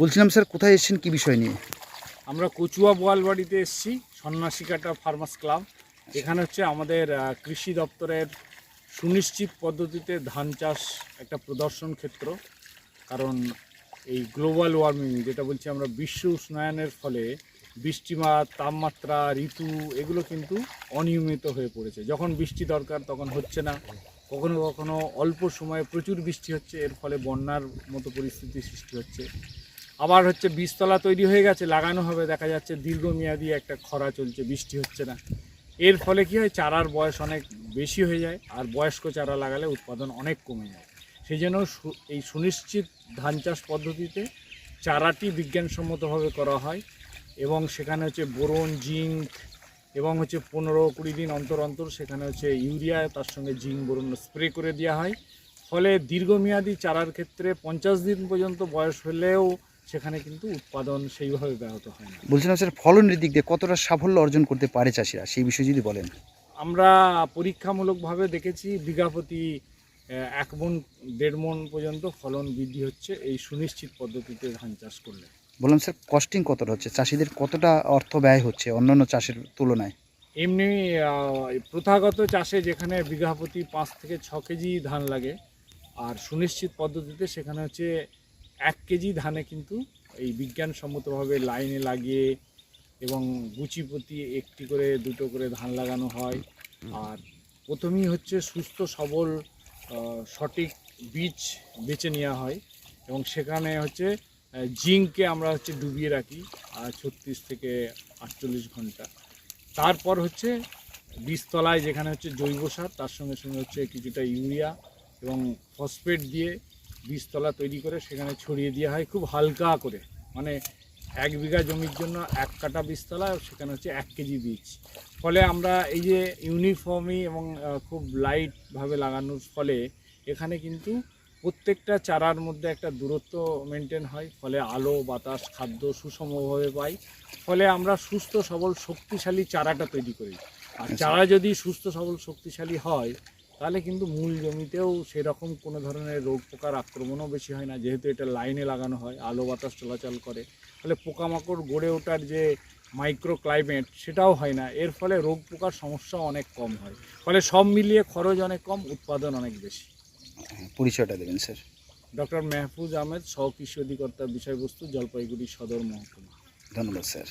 বলছিলাম স্যার, কোথায় এসেছেন? কি বিষয় নিয়ে? আমরা কচুয়া বোয়ালবাড়িতে এসেছি, সন্ন্যাসিকাটা ফার্মার্স ক্লাব। এখানে হচ্ছে আমাদের কৃষি দপ্তরের সুনিশ্চিত পদ্ধতিতে ধান চাষ একটা প্রদর্শন ক্ষেত্র। কারণ এই গ্লোবাল ওয়ার্মিং, যেটা বলছি আমরা, বিশ্ব উষ্ণায়নের ফলে বৃষ্টিমাত তাপমাত্রা, ঋতু, এগুলো কিন্তু অনিয়মিত হয়ে পড়েছে। যখন বৃষ্টি দরকার, তখন হচ্ছে না। কখনো কখনো অল্প সময়ে প্রচুর বৃষ্টি হচ্ছে, এর ফলে বন্যার মতো পরিস্থিতি সৃষ্টি হচ্ছে। আবার হচ্ছে বীজতলা তৈরি হয়ে গেছে, লাগানো হবে। দেখা যাচ্ছে দীর্ঘমেয়াদী একটা খরা চলছে, বৃষ্টি হচ্ছে না। এর ফলে কি হয়, চারার বয়স অনেক বেশি হয়ে যায় আর বয়স্ক চারা লাগালে উৎপাদন অনেক কমে যায়। সেই জন্য এই সুনিশ্চিত ধান চাষ পদ্ধতিতে চারাটি বিজ্ঞানসম্মতভাবে করা হয় এবং সেখানে হচ্ছে বোরন জিঙ্ক এবং হচ্ছে পনেরো কুড়ি দিন অন্তর অন্তর সেখানে হচ্ছে ইউরিয়া, তার সঙ্গে জিঙ্ক বোরন স্প্রে করে দেওয়া হয়। ফলে দীর্ঘমেয়াদী চারার ক্ষেত্রে পঞ্চাশ দিন পর্যন্ত বয়স হলেও সেখানে কিন্তু উৎপাদন সেইভাবে ব্যাহত হয় না। বলছিলাম স্যার ফলনের দিক দিয়ে কতটা সাফল্য অর্জন করতে পারে চাষিরা? সেই বিষয়ে যদি বলেন। আমরা পরীক্ষামূলকভাবে দেখেছি বিঘা প্রতি আহ, এক মন দেড় মন পর্যন্ত ফলন বৃদ্ধি হচ্ছে এই সুনিশ্চিত পদ্ধতিতে ধান চাষ করলে। বললাম স্যার কস্টিং কতটা হচ্ছে? চাষিদের কতটা অর্থ ব্যয় হচ্ছে অন্যান্য চাষের তুলনায়? এমনি প্রথাগত চাষে যেখানে বিঘা প্রতি পাঁচ থেকে ছ কেজি ধান লাগে আর সুনিশ্চিত পদ্ধতিতে সেখানে হচ্ছে এক কেজি ধানে কিন্তু এই বিজ্ঞানসম্মতভাবে লাইনে লাগিয়ে এবং গুচি প্রতি একটি করে, দুটো করে ধান লাগানো হয়। আর প্রথমেই হচ্ছে সুস্থ, সবল সঠিক বীজ বেছে নেওয়া হয় এবং সেখানে হচ্ছে জিঙ্ককে আমরা হচ্ছে ডুবিয়ে রাখি আর ছত্রিশ থেকে আটচল্লিশ ঘণ্টা। তারপর হচ্ছে বীজতলায় যেখানে হচ্ছে জৈব সার, তার সঙ্গে সঙ্গে হচ্ছে কিছুটা ইউরিয়া এবং ফসফেট দিয়ে বীজতলা তৈরি করে সেখানে ছড়িয়ে দেওয়া হয় খুব হালকা করে। মানে এক বিঘা জমির জন্য এক কাটা বীজতলা সেখানে হচ্ছে এক কেজি বীজ। ফলে আমরা এই যে ইউনিফর্মই এবং খুব লাইটভাবে লাগানোর ফলে এখানে কিন্তু প্রত্যেকটা চারার মধ্যে একটা দূরত্ব মেনটেন হয়। ফলে আলো বাতাস খাদ্য সুষমভাবে পাই। ফলে আমরা সুস্থ সবল শক্তিশালী চারাটা তৈরি করি। আর চারা যদি সুস্থ সবল শক্তিশালী হয় তাহলে কিন্তু মূল জমিতেও সেরকম কোনো ধরনের রোগ পোকার আক্রমণও বেশি হয় না। যেহেতু এটা লাইনে লাগানো হয় আলো বাতাস চলাচল করে ফলে পোকামাকড় গড়ে ওঠার যে মাইক্রো ক্লাইমেট সেটাও হয় না। এর ফলে রোগ পোকার সমস্যা অনেক কম হয়। ফলে সব মিলিয়ে খরচ অনেক কম উৎপাদন অনেক বেশি। পরিচয়টা দেবেন স্যার। ডক্টর মেহফুজ আহমেদ সহ কৃষি অধিকর্তার বিষয়বস্তু জলপাইগুড়ি সদর মহকুমা। ধন্যবাদ স্যার।